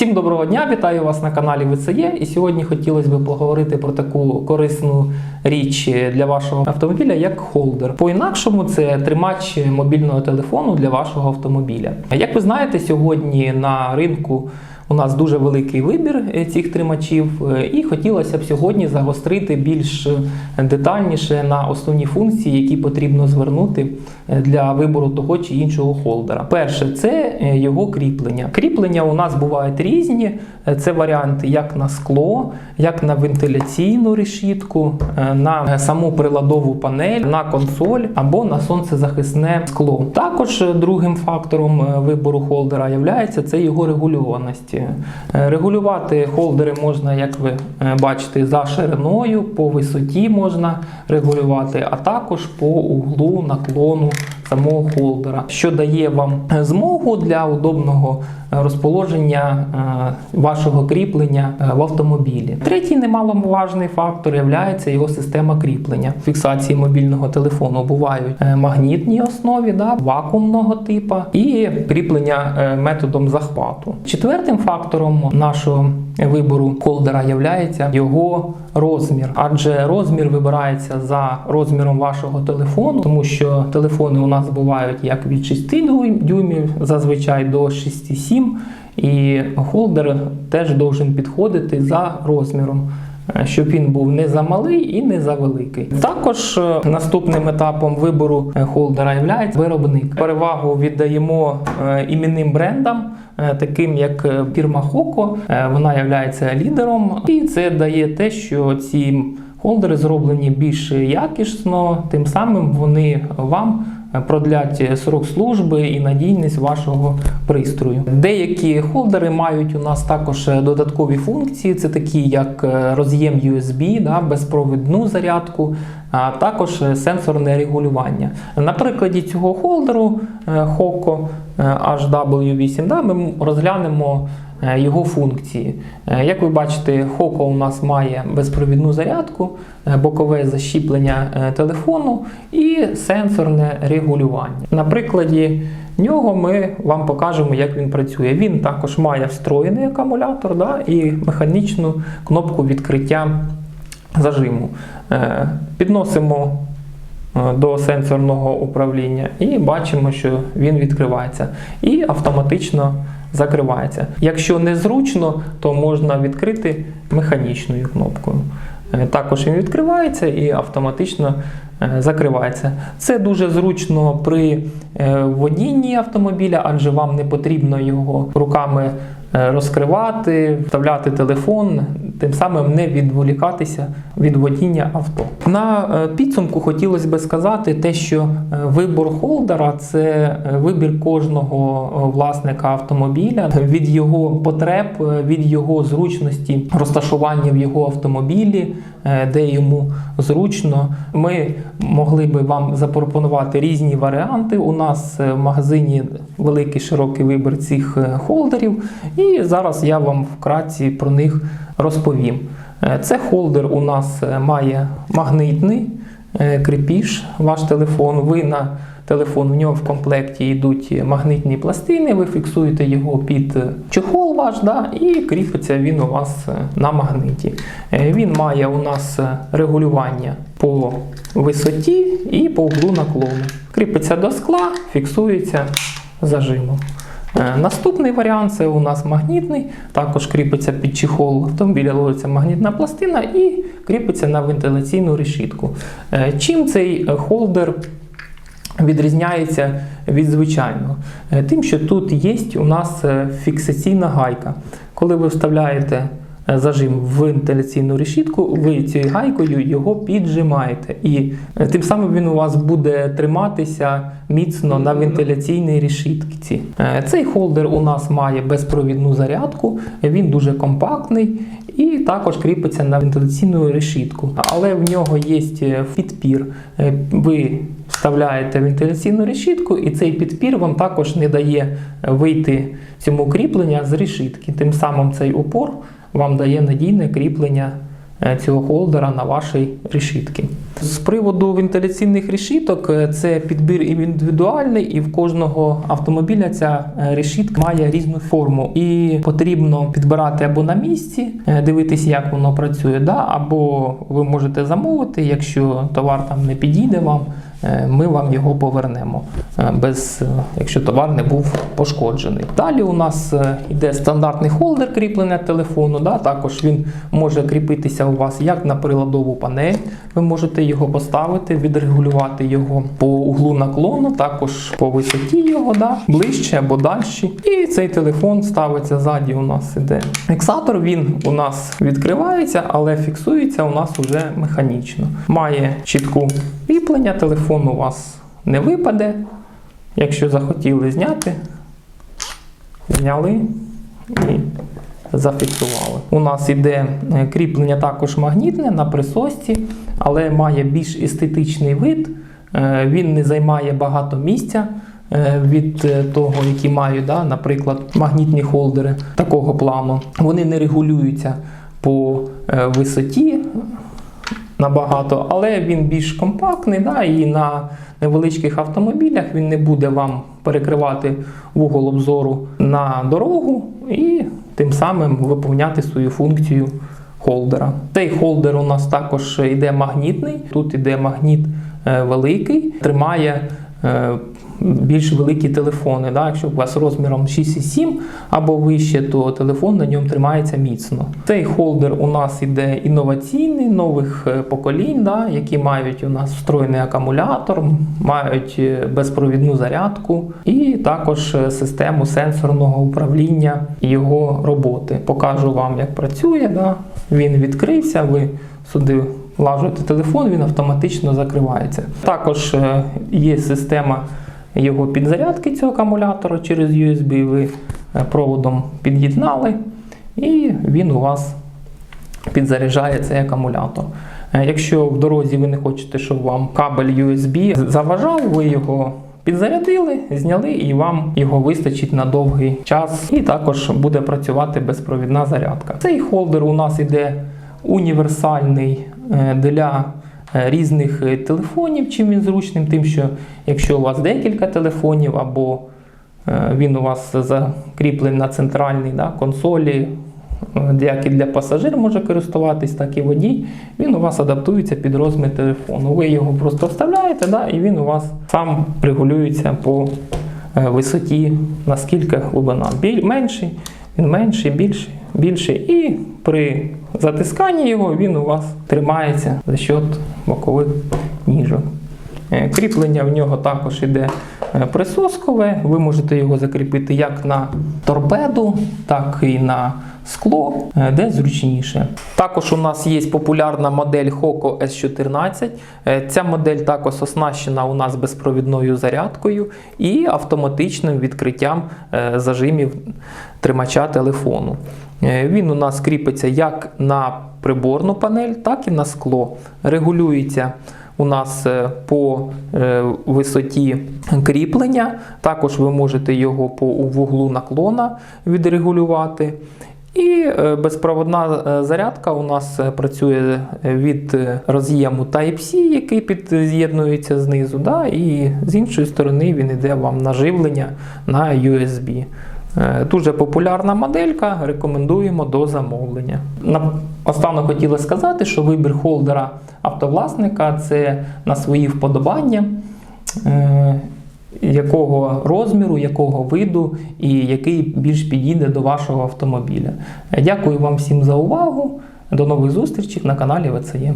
Всім доброго дня, вітаю вас на каналі ВЦЄ. І сьогодні хотілося б поговорити про таку корисну річ для вашого автомобіля, як холдер. По-інакшому це тримач мобільного телефону для вашого автомобіля. Як ви знаєте, сьогодні на ринку у нас дуже великий вибір е, цих тримачів, е, і хотілося б сьогодні загострити більш детальніше на основні функції, які потрібно звернути е, для вибору того чи іншого холдера. Перше, це е, його кріплення. Кріплення у нас бувають різні. Е, Це варіанти як на скло, як на вентиляційну решітку, е, на саму приладову панель, на консоль або на сонцезахисне скло. Також е, другим фактором е, вибору холдера є це його регулюваність. Е, Регулювати холдери можна, як ви е, бачите, за шириною, по висоті можна регулювати, а також по углу наклону самого холдера, що дає вам змогу для удобного е, розположення е, вашого кріплення е, в автомобілі. Третій немаловажний фактор є його система кріплення фіксації мобільного телефону. Бувають е, магнітні основі, да, вакуумного типа і кріплення методом захвату. Четвертим фактором нашого вибору холдера є його розмір, адже розмір вибирається за розміром вашого телефону, тому що телефони у нас бувають як від 6 дюйм- дюймів зазвичай до 6,7, і холдер теж должен підходити за розміром. Е, Щоб він був не за малий і не за великий. Також е, наступним етапом вибору е, холдера є виробник. Перевагу віддаємо іменним брендам, таким як фірма Хоко. Вона є лідером, і це дає те, що ці холдери зроблені більш якісно, тим самим вони вам продлять срок служби і надійність вашого пристрою. Деякі холдери мають у нас також додаткові функції, це такі як е, роз'єм USB, да, безпровідну зарядку, а також е, сенсорне регулювання. На прикладі цього холдеру е, Hoco е, HW8 да, ми розглянемо його функції. Як ви бачите, Hoco у нас має безпровідну зарядку, бокове защіплення телефону і сенсорне регулювання. На прикладі нього ми вам покажемо, як він працює. Він також має встроєний акумулятор да, і механічну кнопку відкриття зажиму. Е, Підносимо е, до сенсорного управління і бачимо, що він відкривається і автоматично закривається. Якщо незручно, то можна відкрити механічною кнопкою. Е, Також він відкривається і автоматично закривається. Це дуже зручно при водінні автомобіля, адже вам не потрібно його руками розкривати, вставляти телефон, тим самим не відволікатися від водіння авто. На е, підсумку хотілося би сказати те, що е, вибор холдера це е, вибір кожного е, власника автомобіля від його потреб, е, від його зручності розташування в його автомобілі, е, де йому зручно. Ми могли би вам запропонувати різні варіанти. У нас е, в магазині великий широкий вибір цих е, холдерів, і зараз я вам вкратці про них розповім. Е, Це холдер у нас е, має магнитний е, крепіж, ваш телефон. Ви на телефон, у нього в комплекті йдуть магнитні пластини, ви фіксуєте його під чохол ваш, да, і кріпиться він у вас на магниті. Він має у нас регулювання по висоті і по углу наклону. Кріпиться до скла, фіксується зажимом. Е, Наступний варіант це у нас магнітний, також кріпиться під чехол автомобіля, ловиться магнітна пластина і кріпиться на вентиляційну решітку. Е, Чим цей е, холдер відрізняється від звичайного? Тим, що тут є у нас фіксаційна гайка. Коли ви вставляєте зажим в вентиляційну решітку, ви цією гайкою його піджимаєте. І е, тим самим він у вас буде триматися міцно на вентиляційній решітці. Е, Цей холдер у нас має безпровідну зарядку, він дуже компактний і також кріпиться на вентиляційну решітку. Але в нього є е, підпір. Е, Ви вставляєте вентиляційну решітку, і цей підпір вам також не дає вийти цьому кріплення з решітки. Тим самим цей опор вам дає надійне кріплення е, цього холдера на вашій решітки. З приводу вентиляційних решіток, е, це підбір індивідуальний, і в кожного автомобіля ця е, решітка має різну форму. І потрібно підбирати або на місці, дивитися, як воно працює, да? або ви можете замовити, якщо товар там не підійде вам. Е, Ми вам його повернемо, е, без, е, якщо товар не був пошкоджений. Далі у нас йде стандартний холдер кріплення телефону. Да? Також він може кріпитися у вас як на приладову панель. Ви можете його поставити, відрегулювати його по углу наклону, також по висоті його, да? ближче або далі. І цей телефон ставиться ззаді. У нас іде фіксатор. Він у нас відкривається, але фіксується у нас уже механічно. Має чітку кріплення, телефон у вас не випаде. Якщо захотіли зняти, зняли і зафіксували. У нас іде е, кріплення також магнітне на присосці, але має більш естетичний вид. Е, Він не займає багато місця е, від того, які мають, да, наприклад, магнітні холдери такого плану. Вони не регулюються по висоті набагато, але він більш компактний, да, і на невеличких автомобілях він не буде вам перекривати вугол обзору на дорогу і тим самим виповняти свою функцію холдера. Цей холдер у нас також йде магнітний. Тут йде магніт е, великий, тримає. Більш великі телефони, да? якщо у вас розміром 6,7 або вище, то телефон на ньому тримається міцно. Цей холдер у нас іде інноваційний, нових е, поколінь, да? які мають у нас встроєний акумулятор, мають е, безпровідну зарядку і також е, систему сенсорного управління його роботи. Покажу вам, як працює. Да? Він відкрився, ви сюди влажуєте телефон, він автоматично закривається. Також є система його підзарядки цього акумулятора через USB. Ви е, проводом під'єднали, і він у вас підзаряджає цей акумулятор. Е, Якщо в дорозі ви не хочете, щоб вам кабель USB заважав, ви його підзарядили, зняли, і вам його вистачить на довгий час. І також буде працювати безпровідна зарядка. Цей холдер у нас іде універсальний е, для різних е, телефонів. Чим він зручним? Тим, що якщо у вас декілька телефонів або е, він у вас закріплений на центральній да, консолі, е, як і для пасажира може користуватись, так і водій. Він у вас адаптується під розмір телефону. Ви його просто вставляєте, да, і він у вас сам регулюється по е, висоті, наскільки глибина. Менший, він менший, більший, більший. І при затисканні його він у вас тримається за счет бокових ніжок. Е, Кріплення в нього також іде е, присоскове. Ви можете його закріпити як на торпеду, так і на скло, е, де зручніше. Також у нас є популярна модель Hoco S14. Е, Ця модель також оснащена у нас безпровідною зарядкою і автоматичним відкриттям зажимів тримача телефону. Він у нас кріпиться як на приборну панель, так і на скло. Регулюється у нас е, по е, висоті кріплення. Також ви можете його по вуглу наклона відрегулювати. І е, безпроводна зарядка у нас працює від роз'єму Type-C, який підз'єднується знизу, да, і з іншої сторони він йде вам на живлення на USB. Е, Дуже популярна моделька, рекомендуємо до замовлення. Останок хотіла сказати, що вибір холдера автовласника це на свої вподобання. Е, Якого розміру, якого виду і який більш підійде до вашого автомобіля. Дякую вам всім за увагу. До нових зустрічей на каналі ВЦЄ.